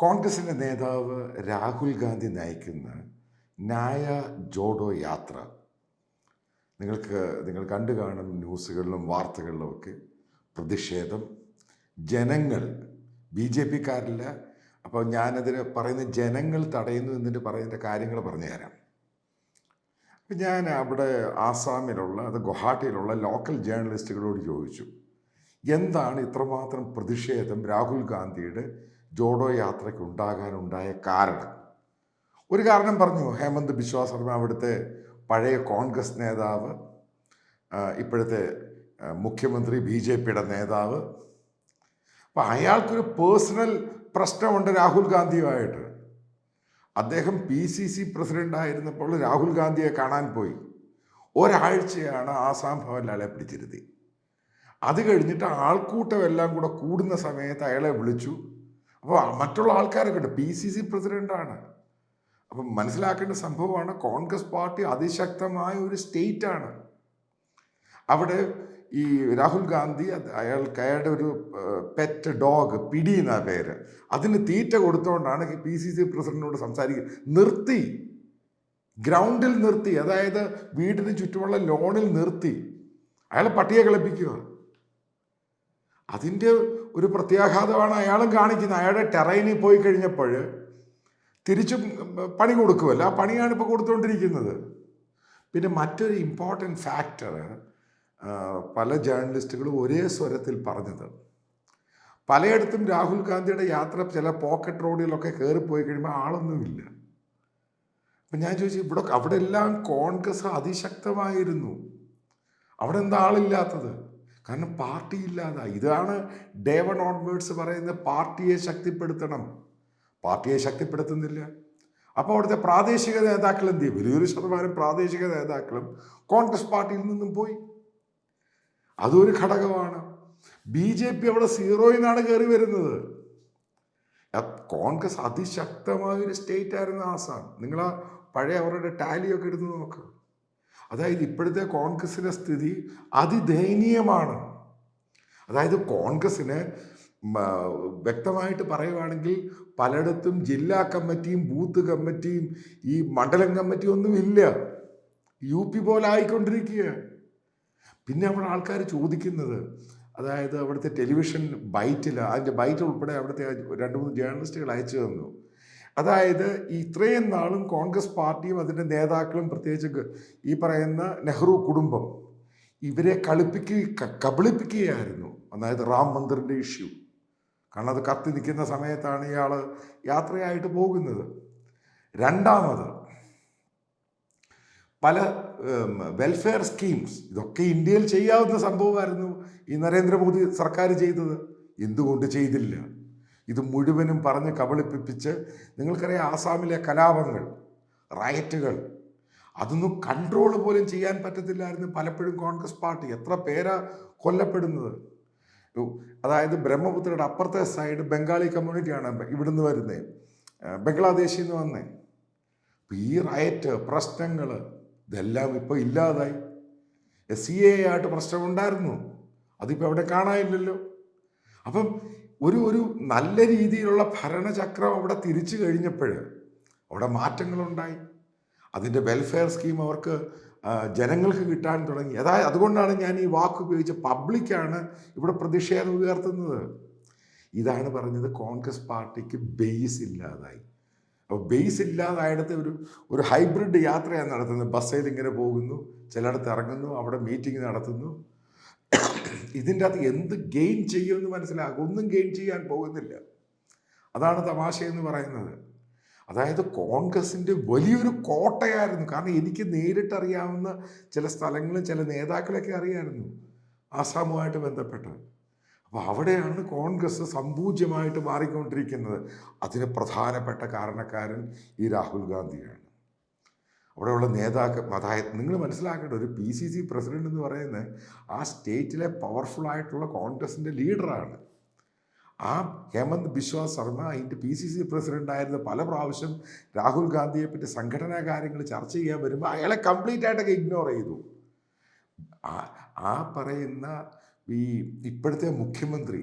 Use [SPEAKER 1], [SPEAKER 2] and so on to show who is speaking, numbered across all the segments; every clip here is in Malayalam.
[SPEAKER 1] കോൺഗ്രസിന്റെ നേതാവ് രാഹുൽ ഗാന്ധി നയിക്കുന്ന ന്യായ ജോഡോ യാത്ര. നിങ്ങൾക്ക് നിങ്ങൾ കണ്ടു കാണും ന്യൂസുകളിലും വാർത്തകളിലും ഒക്കെ പ്രതിഷേധം. ജനങ്ങൾ ബി ജെ പിക്കാരില്ല. അപ്പോൾ ഞാനതിന് പറയുന്ന ജനങ്ങൾ തടയുന്നു എന്നിട്ട് പറയുന്ന കാര്യങ്ങൾ പറഞ്ഞു തരാം അപ്പം ഞാൻ അവിടെ ആസാമിലുള്ള അത് ഗുവാഹട്ടിയിലുള്ള ലോക്കൽ ജേർണലിസ്റ്റുകളോട് ചോദിച്ചു എന്താണ് ഇത്രമാത്രം പ്രതിഷേധം രാഹുൽ ഗാന്ധിയുടെ ജോഡോ യാത്രയ്ക്ക് ഉണ്ടാകാനുണ്ടായ കാരണം. ഒരു കാരണം പറഞ്ഞു. ഹേമന്ത് ബിശ്വാ ശർമ്മ അവിടുത്തെ പഴയ കോൺഗ്രസ് നേതാവ് ഇപ്പോഴത്തെ മുഖ്യമന്ത്രി ബി ജെ പിയുടെ നേതാവ്. അപ്പം അയാൾക്കൊരു പേഴ്സണൽ പ്രശ്നമുണ്ട് രാഹുൽ ഗാന്ധിയുമായിട്ട്. അദ്ദേഹം പി സി സി പ്രസിഡന്റ് ആയിരുന്നപ്പോൾ രാഹുൽ ഗാന്ധിയെ കാണാൻ പോയി. ഒരാഴ്ചയാണ് ആസാം ഭവനിൽ അയാളെ പിടിച്ചിരുത്തി അത് കഴിഞ്ഞിട്ട് ആൾക്കൂട്ടമെല്ലാം കൂടെ കൂടുന്ന സമയത്ത് അയാളെ വിളിച്ചു. അപ്പോൾ മറ്റുള്ള ആൾക്കാരൊക്കെ ഉണ്ട്. പി സി സി പ്രസിഡന്റാണ് അപ്പം മനസ്സിലാക്കേണ്ട സംഭവമാണ് കോൺഗ്രസ് പാർട്ടി അതിശക്തമായ ഒരു സ്റ്റേറ്റ് ആണ്. അവിടെ ഈ രാഹുൽ ഗാന്ധി അയാൾ അയാളുടെ ഒരു പെറ്റ് ഡോഗ് പിടി എന്നാ പേര്. അതിന് തീറ്റ കൊടുത്തുകൊണ്ടാണ് പി സി സി പ്രസിഡന്റിനോട് സംസാരിക്കുക നിർത്തി. ഗ്രൗണ്ടിൽ നിർത്തി. അതായത് വീടിന് ചുറ്റുമുള്ള ലോണിൽ നിർത്തി. അയാൾ പട്ടിയെ കളിപ്പിക്കുക. അതിന്റെ ഒരു പ്രത്യാഘാതമാണ് അയാളും കാണിക്കുന്നത്. അയാളുടെ ടെറൈനിൽ പോയി കഴിഞ്ഞപ്പോൾ തിരിച്ചു പണി കൊടുക്കുമല്ലോ. ആ പണിയാണ് ഇപ്പോൾ കൊടുത്തുകൊണ്ടിരിക്കുന്നത്. പിന്നെ മറ്റൊരു ഇമ്പോർട്ടന്റ് ഫാക്ടർ പല ജേർണലിസ്റ്റുകളും ഒരേ സ്വരത്തിൽ പറഞ്ഞത്. പലയിടത്തും രാഹുൽ ഗാന്ധിയുടെ യാത്ര ചില പോക്കറ്റ് റോഡിലൊക്കെ കയറിപ്പോയി കഴിയുമ്പോൾ ആളൊന്നുമില്ല. അപ്പം ഞാൻ ചോദിച്ചു ഇവിടെ അവിടെ എല്ലാം കോൺഗ്രസ് അതിശക്തമായിരുന്നു. അവിടെ എന്താ ആളില്ലാത്തത്? കാരണം പാർട്ടി ഇല്ലാതെ ഇതാണ് ഡേവൺ ഓൺവേർഡ്സ് പറയുന്ന പാർട്ടിയെ ശക്തിപ്പെടുത്തണം. പാർട്ടിയെ ശക്തിപ്പെടുത്തുന്നില്ല. അപ്പോൾ അവിടുത്തെ പ്രാദേശിക നേതാക്കൾ എന്ത് ചെയ്യും? വലിയൊരു ശതമാനം പ്രാദേശിക നേതാക്കളും കോൺഗ്രസ് പാർട്ടിയിൽ നിന്നും പോയി. അതൊരു ഘടകമാണ്. ബി ജെ പി അവിടെ സീറോയിൽ നിന്നാണ് കയറി വരുന്നത്. കോൺഗ്രസ് അതിശക്തമായ ഒരു സ്റ്റേറ്റ് ആയിരുന്നു ആസാം. നിങ്ങൾ ആ പഴയ അവരുടെ ടാലിയൊക്കെ എടുത്ത് നോക്ക്. അതായത് ഇപ്പോഴത്തെ കോൺഗ്രസിന്റെ സ്ഥിതി അതിദയനീയമാണ്. അതായത് കോൺഗ്രസ്സിന് വ്യക്തമായിട്ട് പറയുവാണെങ്കിൽ പലയിടത്തും ജില്ലാ കമ്മിറ്റിയും ബൂത്ത് കമ്മിറ്റിയും ഈ മണ്ഡലം കമ്മിറ്റിയും ഒന്നും ഇല്ല. യു പി പോലെ ആയിക്കൊണ്ടിരിക്കുക. പിന്നെ അവിടെ ആൾക്കാർ ചോദിക്കുന്നത് അതായത് അവിടുത്തെ ടെലിവിഷൻ ബൈറ്റിൽ അതിന്റെ ബൈറ്റ് ഉൾപ്പെടെ അവിടുത്തെ രണ്ട് മൂന്ന് ജേർണലിസ്റ്റുകൾ അയച്ചു തന്നു. അതായത് ഇത്രയും നാളും കോൺഗ്രസ് പാർട്ടിയും അതിന്റെ നേതാക്കളും പ്രത്യേകിച്ച് ഈ പറയുന്ന നെഹ്റു കുടുംബം ഇവരെ കളിപ്പിക്കുക കബളിപ്പിക്കുകയായിരുന്നു. അതായത് റാം മന്ദിറിന്റെ ഇഷ്യൂ. കാരണം അത് കത്തി നിൽക്കുന്ന സമയത്താണ് ഇയാൾ യാത്രയായിട്ട് പോകുന്നത്. രണ്ടാമത് പല വെൽഫെയർ സ്കീംസ് ഇതൊക്കെ ഇന്ത്യയിൽ ചെയ്യാവുന്ന സംഭവമായിരുന്നു ഈ നരേന്ദ്രമോദി സർക്കാർ ചെയ്തത്. എന്തുകൊണ്ട് ചെയ്തില്ല? ഇത് മുഴുവനും പറഞ്ഞ് കബളിപ്പിപ്പിച്ച് നിങ്ങൾക്കറിയാം ആസാമിലെ കലാപങ്ങൾ റയറ്റുകൾ അതൊന്നും കൺട്രോൾ പോലും ചെയ്യാൻ പറ്റത്തില്ലായിരുന്നു പലപ്പോഴും കോൺഗ്രസ് പാർട്ടി. എത്ര പേരാ കൊല്ലപ്പെടുന്നത്? അതായത് ബ്രഹ്മപുത്രയുടെ അപ്പുറത്തെ സൈഡ് ബംഗാളി കമ്മ്യൂണിറ്റിയാണ് ഇവിടുന്ന് വരുന്നത് ബംഗ്ലാദേശിൽ നിന്ന് വന്നേ. അപ്പം ഈ റയറ്റ് പ്രശ്നങ്ങൾ ഇതെല്ലാം ഇപ്പോൾ ഇല്ലാതായി. എസ് സി എ ആയിട്ട് പ്രശ്നമുണ്ടായിരുന്നു. അതിപ്പോൾ അവിടെ കാണാനില്ലല്ലോ. അപ്പം ഒരു ഒരു നല്ല രീതിയിലുള്ള ഭരണചക്രം അവിടെ തിരിച്ചു കഴിഞ്ഞപ്പോൾ അവിടെ മാറ്റങ്ങളുണ്ടായി. അതിന്റെ വെൽഫെയർ സ്കീം അവർക്ക് ജനങ്ങൾക്ക് കിട്ടാൻ തുടങ്ങി. അതായത് അതുകൊണ്ടാണ് ഞാൻ ഈ വാക്ക് ഉപയോഗിച്ച് പബ്ലിക്കാണ് ഇവിടെ പ്രതിഷേധം ഉയർത്തുന്നത്. ഇതാണ് പറഞ്ഞത് കോൺഗ്രസ് പാർട്ടിക്ക് ബേസ് ഇല്ലാതായി. അപ്പോൾ ബേസ് ഇല്ലാതായിടത്ത് ഒരു ഒരു ഹൈബ്രിഡ് യാത്രയാണ് നടത്തുന്നത്. ബസ്സിൽ ഇങ്ങനെ പോകുന്നു ചിലയിടത്ത് ഇറങ്ങുന്നു അവിടെ മീറ്റിംഗ് നടത്തുന്നു. ഇതിന്റെ അകത്ത് എന്ത് ഗെയിൻ ചെയ്യുമെന്ന് മനസ്സിലാകും ഒന്നും ഗെയിൻ ചെയ്യാൻ പോകുന്നില്ല. അതാണ് തമാശ എന്ന് പറയുന്നത്. അതായത് കോൺഗ്രസിന്റെ വലിയൊരു കോട്ടയായിരുന്നു. കാരണം എനിക്ക് നേരിട്ടറിയാവുന്ന ചില സ്ഥലങ്ങളും ചില നേതാക്കളൊക്കെ അറിയായിരുന്നു ആസാമുമായിട്ട് ബന്ധപ്പെട്ട്. അപ്പോൾ അവിടെയാണ് കോൺഗ്രസ് സമ്പൂജ്യമായിട്ട് മാറിക്കൊണ്ടിരിക്കുന്നത്. അതിന് പ്രധാനപ്പെട്ട കാരണക്കാരൻ ഈ രാഹുൽ ഗാന്ധിയാണ്. അവിടെയുള്ള നേതാക്കൾ അതായത് നിങ്ങൾ മനസ്സിലാക്കേണ്ട ഒരു പി സി സി പ്രസിഡന്റ് എന്ന് പറയുന്നത് ആ സ്റ്റേറ്റിലെ പവർഫുൾ ആയിട്ടുള്ള കോൺഗ്രസിന്റെ ലീഡറാണ് ആ ഹേമന്ത് ബിശ്വ ശർമ്മ അതിന്റെ പി സി സി പ്രസിഡന്റ് ആയിരുന്ന പല പ്രാവശ്യം രാഹുൽ ഗാന്ധിയെ പറ്റി സംഘടനാ കാര്യങ്ങൾ ചർച്ച ചെയ്യാൻ വരുമ്പോൾ അയാളെ കംപ്ലീറ്റ് ആയിട്ടൊക്കെ ഇഗ്നോർ ചെയ്തു. ആ ആ പറയുന്ന ഈ ഇപ്പോഴത്തെ മുഖ്യമന്ത്രി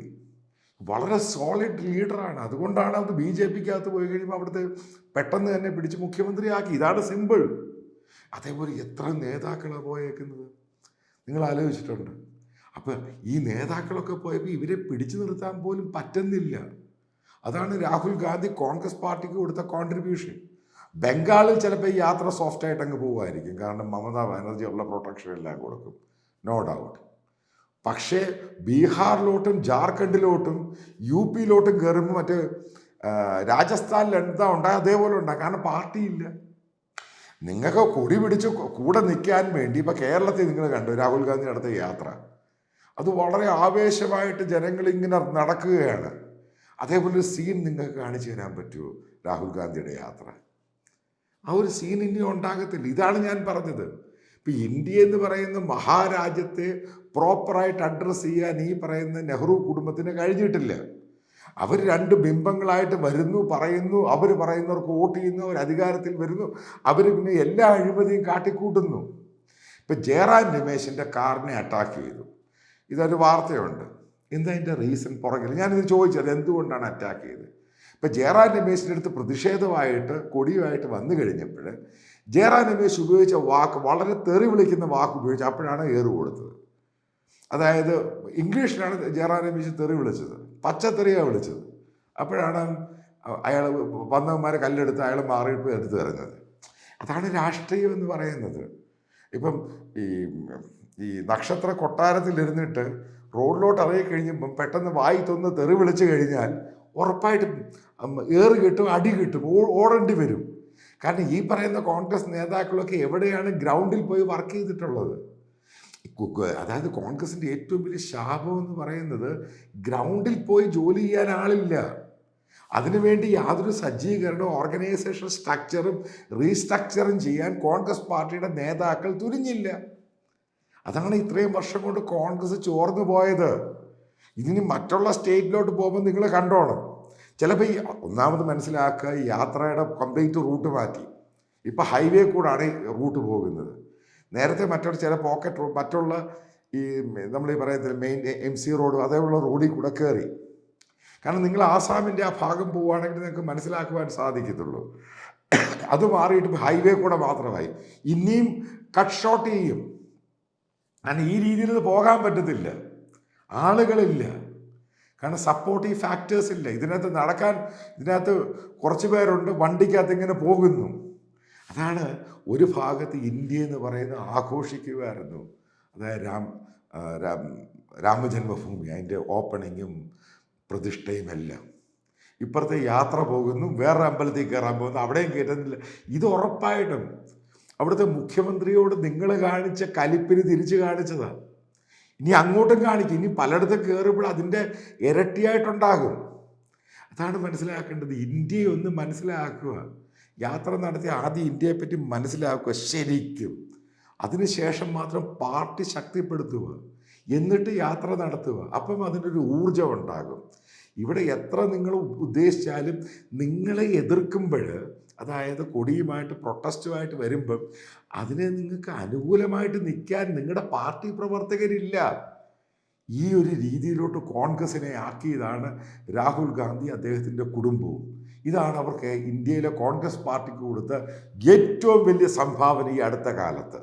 [SPEAKER 1] വളരെ സോളിഡ് ലീഡറാണ് അതുകൊണ്ടാണ് അത് ബി ജെ പിക്കകത്ത് പോയി കഴിയുമ്പോൾ അവിടുത്തെ പെട്ടെന്ന് തന്നെ പിടിച്ച് മുഖ്യമന്ത്രിയാക്കി. ഇതാണ് സിമ്പിൾ അതേപോലെ എത്ര നേതാക്കളാണ് പോയേക്കുന്നത്? നിങ്ങൾ ആലോചിച്ചിട്ടുണ്ട്. അപ്പം ഈ നേതാക്കളൊക്കെ പോയപ്പോൾ ഇവരെ പിടിച്ചു നിർത്താൻ പോലും പറ്റുന്നില്ല. അതാണ് രാഹുൽ ഗാന്ധി കോൺഗ്രസ് പാർട്ടിക്ക് കൊടുത്ത കോൺട്രിബ്യൂഷൻ ബംഗാളിൽ ചിലപ്പോൾ ഈ യാത്ര സോഫ്റ്റ് ആയിട്ട് അങ്ങ് പോകുമായിരിക്കും കാരണം മമതാ ബാനർജി ഉള്ള പ്രൊട്ടക്ഷൻ എല്ലാം കൊടുക്കും. നോ ഡൗട്ട് പക്ഷേ ബീഹാറിലോട്ടും ജാർഖണ്ഡിലോട്ടും യു പിയിലോട്ടും കയറുമ്പോൾ മറ്റേ രാജസ്ഥാനിൽ എന്താ ഉണ്ടായ അതേപോലെ ഉണ്ടാകും കാരണം പാർട്ടിയില്ല. നിങ്ങൾക്ക് കൊടി പിടിച്ച് കൂടെ നിൽക്കാൻ വേണ്ടി ഇപ്പം കേരളത്തിൽ നിങ്ങൾ കണ്ടു രാഹുൽ ഗാന്ധി നടത്തിയ യാത്ര? അത് വളരെ ആവേശമായിട്ട് ജനങ്ങൾ ഇങ്ങനെ നടക്കുകയാണ്. അതേപോലെ ഒരു സീൻ നിങ്ങൾക്ക് കാണിച്ചു തരാൻ പറ്റുമോ രാഹുൽ ഗാന്ധിയുടെ യാത്ര? ആ ഒരു സീൻ ഇനി ഉണ്ടാകത്തില്ല. ഇതാണ് ഞാൻ പറഞ്ഞത്. ഇപ്പം ഇന്ത്യ എന്ന് പറയുന്ന മഹാരാജ്യത്തെ പ്രോപ്പറായിട്ട് അഡ്രസ്സ് ചെയ്യാൻ ഈ പറയുന്ന നെഹ്റു കുടുംബത്തിന് കഴിഞ്ഞിട്ടില്ല. അവർ രണ്ട് ബിംബങ്ങളായിട്ട് വരുന്നു പറയുന്നു അവർ പറയുന്നവർക്ക് വോട്ട് ചെയ്യുന്നു അവർ അധികാരത്തിൽ വരുന്നു. അവർ പിന്നെ എല്ലാ അഴിമതിയും കാട്ടിക്കൂട്ടുന്നു. ഇപ്പം ജയറാം രമേശിന്റെ കാറിനെ അറ്റാക്ക് ചെയ്തു. ഇതൊരു വാർത്തയുണ്ട്. എന്താ അതിന്റെ റീസൺ പുറകിൽ ഞാനിത് ചോദിച്ചത് എന്തുകൊണ്ടാണ് അറ്റാക്ക് ചെയ്തത്? ഇപ്പം ജയറാം രമേശിന്റെ അടുത്ത് പ്രതിഷേധമായിട്ട് കൊടിയുമായിട്ട് വന്നു കഴിഞ്ഞപ്പോൾ ജയറാം രമേശ് ഉപയോഗിച്ച വാക്ക് വളരെ തെറി വിളിക്കുന്ന വാക്ക് ഉപയോഗിച്ച് അപ്പോഴാണ് ഏറ് കൊടുത്തത്. അതായത് ഇംഗ്ലീഷിലാണ് ജയറാം രമേശ് തെറി വിളിച്ചത്. പച്ചത്തെറിയാണ് വിളിച്ചത്. അപ്പോഴാണ് അയാൾ വന്നവന്മാരെ കല്ലെടുത്ത് അയാൾ മാറിയിട്ട് എടുത്ത് തരുന്നത് അതാണ് രാഷ്ട്രീയം എന്ന് പറയുന്നത്. ഇപ്പം ഈ ഈ നക്ഷത്ര കൊട്ടാരത്തിലിരുന്നിട്ട് റോഡിലോട്ട് ഇറങ്ങി കഴിഞ്ഞപ്പം പെട്ടെന്ന് വായി തൊന്ന് തെറി വിളിച്ചു കഴിഞ്ഞാൽ ഉറപ്പായിട്ടും ഏറി കിട്ടും അടി കിട്ടും ഓടേണ്ടി വരും. കാരണം ഈ പറയുന്ന കോൺഗ്രസ് നേതാക്കളൊക്കെ എവിടെയാണ് ഗ്രൗണ്ടിൽ പോയി വർക്ക് ചെയ്തിട്ടുള്ളത്? അതായത് കോൺഗ്രസിന്റെ ഏറ്റവും വലിയ ശാപം എന്ന് പറയുന്നത് ഗ്രൗണ്ടിൽ പോയി ജോലി ചെയ്യാൻ ആളില്ല. അതിനുവേണ്ടി യാതൊരു സജ്ജീകരണവും ഓർഗനൈസേഷൻ സ്ട്രക്ചറും റീസ്ട്രക്ചറും ചെയ്യാൻ കോൺഗ്രസ് പാർട്ടിയുടെ നേതാക്കൾ തുനിഞ്ഞില്ല. അതാണ് ഇത്രയും വർഷം കൊണ്ട് കോൺഗ്രസ് ചോർന്നു പോയത്. ഇതിന് മറ്റുള്ള സ്റ്റേറ്റിലോട്ട് പോകുമ്പോൾ നിങ്ങൾ കണ്ടോണം. ചിലപ്പോൾ ഈ ഒന്നാമത് മനസ്സിലാക്കുക യാത്രയുടെ കംപ്ലീറ്റ് റൂട്ട് മാറ്റി. ഇപ്പം ഹൈവേ കൂടാണ് റൂട്ട് പോകുന്നത്. നേരത്തെ മറ്റുള്ള ചില പോക്കറ്റ് റോഡ് മറ്റുള്ള ഈ നമ്മൾ ഈ പറയുന്നത് മെയിൻ എം സി റോഡ് അതേപോലെ റോഡിൽ കൂടെ കയറി കാരണം നിങ്ങൾ ആസാമിന്റെ ആ ഭാഗം പോവുകയാണെങ്കിൽ നിങ്ങൾക്ക് മനസ്സിലാക്കുവാൻ സാധിക്കത്തുള്ളൂ. അത് മാറിയിട്ട് ഹൈവേ കൂടെ മാത്രമായി. ഇനിയും കട്ട് ഷോട്ട് ചെയ്യും. കാരണം ഈ രീതിയിൽ പോകാൻ പറ്റത്തില്ല. ആളുകളില്ല. കാരണം സപ്പോർട്ടീവ് ഫാക്ടേഴ്സ് ഇല്ല. ഇതിനകത്ത് നടക്കാൻ ഇതിനകത്ത് കുറച്ച് പേരുണ്ട് വണ്ടിക്കകത്ത് ഇങ്ങനെ പോകുന്നു. അതാണ് ഒരു ഭാഗത്ത് ഇന്ത്യ എന്ന് പറയുന്നത് ആഘോഷിക്കുമായിരുന്നു അതായത് രാം രാം രാമജന്മഭൂമി അതിന്റെ ഓപ്പണിങ്ങും പ്രതിഷ്ഠയും എല്ലാം. ഇപ്പുറത്തെ യാത്ര പോകുന്നു വേറെ അമ്പലത്തിൽ കയറാൻ പോകുന്നു അവിടെയും കയറ്റുന്നില്ല. ഇത് ഉറപ്പായിട്ടും അവിടുത്തെ മുഖ്യമന്ത്രിയോട് നിങ്ങൾ കാണിച്ച കലിപ്പിന് തിരിച്ചു കാണിച്ചതാണ് ഇനി അങ്ങോട്ടും കാണിക്കും ഇനി പലയിടത്തും കയറുമ്പോൾ അതിന്റെ ഇരട്ടിയായിട്ടുണ്ടാകും. അതാണ് മനസ്സിലാക്കേണ്ടത്. ഇന്ത്യയെ ഒന്ന് മനസ്സിലാക്കുക. യാത്ര നടത്തി ആദ്യം ഇന്ത്യയെപ്പറ്റി മനസ്സിലാക്കുക ശരിക്കും. അതിനുശേഷം മാത്രം പാർട്ടി ശക്തിപ്പെടുത്തുക എന്നിട്ട് യാത്ര നടത്തുക. അപ്പം അതിനൊരു ഊർജം ഉണ്ടാകും. ഇവിടെ എത്ര നിങ്ങൾ ഉദ്ദേശിച്ചാലും നിങ്ങളെ എതിർക്കുമ്പോൾ അതായത് കൊടിയുമായിട്ട് പ്രൊട്ടസ്റ്റുമായിട്ട് വരുമ്പം അതിനെ നിങ്ങൾക്ക് അനുകൂലമായിട്ട് നിൽക്കാൻ നിങ്ങളുടെ പാർട്ടി പ്രവർത്തകരില്ല. ഈ ഒരു രീതിയിലോട്ട് കോൺഗ്രസിനെ ആക്കിയതാണ് രാഹുൽ ഗാന്ധി അദ്ദേഹത്തിന്റെ കുടുംബവും. ഇതാണ് അവർക്ക് ഇന്ത്യയിലെ കോൺഗ്രസ് പാർട്ടിക്ക് കൊടുത്ത ഏറ്റവും വലിയ സംഭാവന ഈ അടുത്ത കാലത്ത്.